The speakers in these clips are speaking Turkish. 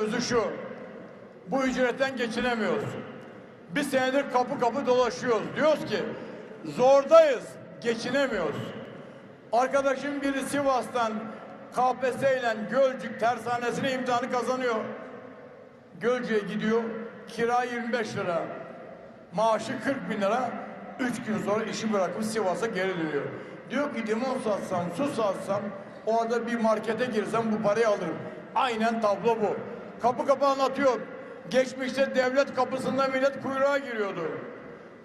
özü şu. Bu ücretten geçinemiyoruz. Bir senedir kapı kapı dolaşıyoruz. Diyoruz ki zordayız, geçinemiyoruz. Arkadaşım biri Sivas'tan KPSS ile Gölcük tersanesine imtihanı kazanıyor. Gölcük'e gidiyor. Kira 25 lira. Maaşı 40 bin lira. 3 gün sonra işi bırakıp Sivas'a geri dönüyor. Diyor ki limon satsam, su satsam, orada bir markete girsem bu parayı alırım. Aynen tablo bu. Kapı kapı anlatıyor. Geçmişte devlet kapısında millet kuyruğa giriyordu.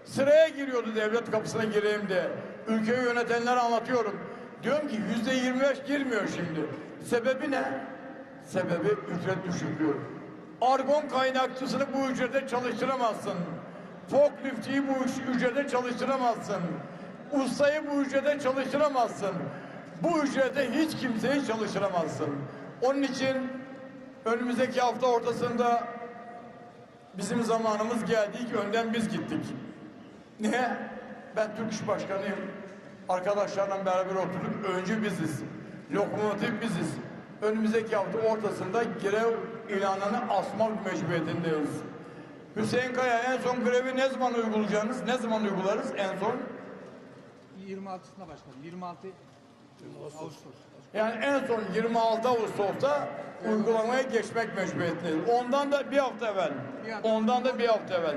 Sıraya giriyordu devlet kapısına gireyim diye. Ülkeyi yönetenler anlatıyorum. Diyorum ki yüzde 25 girmiyor şimdi. Sebebi ne? Sebebi ücret düşüklüğü. Argon kaynakçısını bu ücrete çalıştıramazsın. Forkliftçiyi bu ücrete çalıştıramazsın. Ustayı bu ücrete çalıştıramazsın. Bu ücrete hiç kimseyi çalıştıramazsın. Onun için önümüzdeki hafta ortasında bizim zamanımız geldi. İlk önden biz gittik. Niye? Ben Türk İş Başkanıyım. Arkadaşlarla beraber oturduk. Öncü biziz. Lokomotif biziz. Önümüzdeki hafta ortasında grev ilanını asmak mecburiyetindeyiz. Hüseyin Kaya en son grevi ne zaman uygulayacaksınız? Ne zaman uygularız en son? 26'sında başkanım. 26 Ağustos. Yani en son 26 Ağustos'ta uygulamaya geçmek mecburiyetindeyiz. Ondan da bir hafta evvel. Ondan da bir hafta evvel.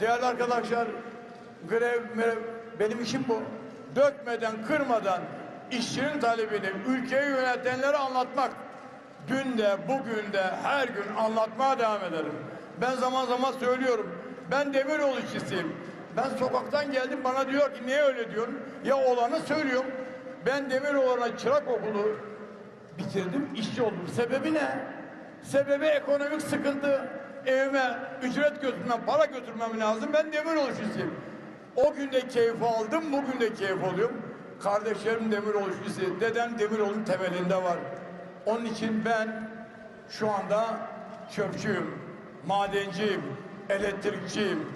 Değerli arkadaşlar, grev, merev, benim işim bu. Dökmeden, kırmadan işçinin talebini ülkeyi yönetenlere anlatmak. Dün de, bugün de, her gün anlatmaya devam ederim. Ben zaman zaman söylüyorum. Ben demiryolu işçisiyim. Ben sokaktan geldim bana diyor ki niye öyle diyorsun? Ya olanı söylüyorum. Ben Demiroğlu'na çırak okulu bitirdim, işçi oldum. Sebebi ne? Sebebi ekonomik sıkıntı. Evime ücret götürmem, para götürmem lazım. Ben Demiroğlu işçisiyim. O gün de keyif aldım, bugün de keyif alıyorum. Kardeşlerim Demiroğlu işçisi, dedem Demiroğlu'nun temelinde var. Onun için ben şu anda çöpçüyüm, madenciyim, elektrikçiyim,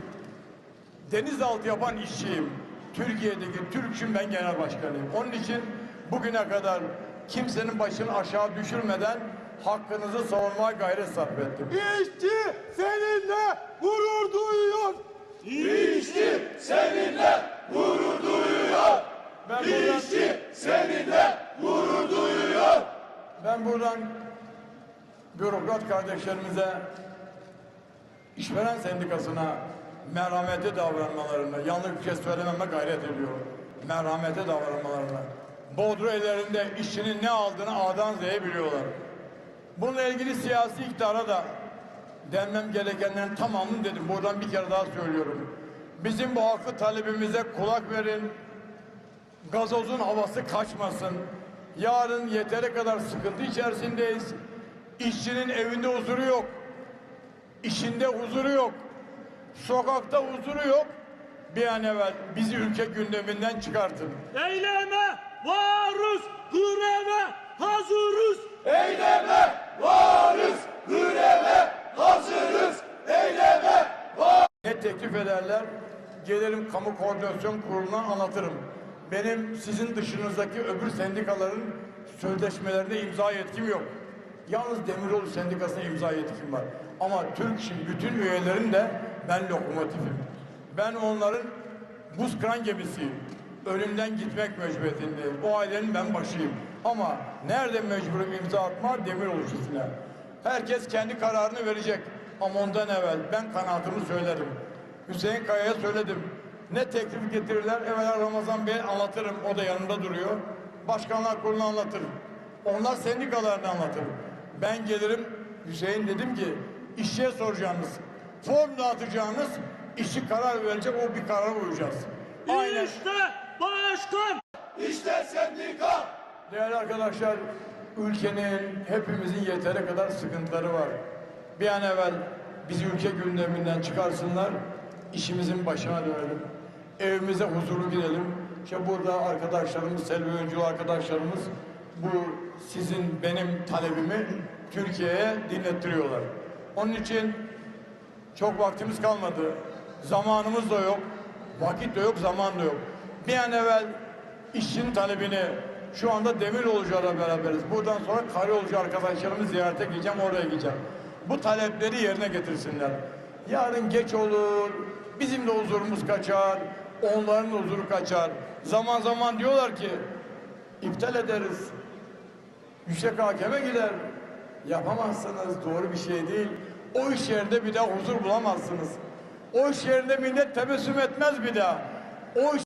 denizaltı yapan işçiyim. Türkiye'deki Türk'üm ben genel başkanıyım. Onun için bugüne kadar kimsenin başını aşağı düşürmeden hakkınızı savunmaya gayret sarf ettim. İşçi seninle gurur duyuyor. İşçi seninle gurur duyuyor. Ben buradan, İşçi seninle gurur duyuyor. ben buradan bürokrat kardeşlerimize işveren sendikasına merhamete davranmalarını, yanlış bir şey söylememe gayret ediyorum. Merhamete davranmalarını. Bodrum ellerinde işçinin ne aldığını A'dan Z'ye biliyorlar. Bununla ilgili siyasi iktidara da denmem gerekenlerin tamamını dedim. Buradan bir kere daha söylüyorum. Bizim bu hakkı talebimize kulak verin. Gazozun havası kaçmasın. Yarın yeteri kadar sıkıntı içerisindeyiz. İşçinin evinde huzuru yok. İşinde huzuru yok. Sokakta huzuru yok. Bir an evvel bizi ülke gündeminden çıkartın. Eyleme varız, greve hazırız. Eyleme varız, greve hazırız. Eyleme Ne teklif ederler? Gelirim kamu koordinasyon kuruluna anlatırım. Benim sizin dışınızdaki öbür sendikaların sözleşmelerinde imza yetkim yok. Yalnız Demiroğlu Sendikası'na imza yetkim var. Ama Türk için bütün üyelerin de ben lokomotifim. Ben onların buz kıran gemisiyim. Önümden gitmek mecburiyetindeyim. O ailenin ben başıyım. Ama nerede mecburum imza atma? Demiroğlu çizgine. Herkes kendi kararını verecek. Ama ondan evvel ben kanaatımı söylerim. Hüseyin Kaya'ya söyledim. Ne teklif getirirler evvela Ramazan Bey anlatırım. O da yanımda duruyor. Başkanlar kurulunu anlatırım. Onlar sendikalarını anlatır. Ben gelirim Hüseyin dedim ki işçiye soracağınız, form dağıtacağınız, işçi karar verecek o bir karara uyacağız. Aynen. İşte başkan. İşte sendika. Değerli arkadaşlar, ülkenin, hepimizin yeteri kadar sıkıntıları var. Bir an evvel bizi ülke gündeminden çıkarsınlar, işimizin başına dönelim. Evimize huzurlu girelim. İşte burada arkadaşlarımız, Selvi Öncü arkadaşlarımız bu sizin benim talebimi Türkiye'ye dinlettiriyorlar. Onun için çok vaktimiz kalmadı. Zamanımız da yok. Vakit de yok, zaman da yok. Bir an evvel işçinin talebini şu anda Demiryolcu'yla beraberiz. Buradan sonra Karayolcu arkadaşlarımı ziyarete gideceğim, oraya gideceğim. bu talepleri yerine getirsinler. Yarın geç olur, bizim de huzurumuz kaçar, onların huzuru kaçar. Zaman zaman diyorlar ki iptal ederiz. Yüksek hakeme gider. Yapamazsınız, doğru bir şey değil. O iş yerinde bir daha huzur bulamazsınız. O iş yerinde millet tebessüm etmez bir daha. O iş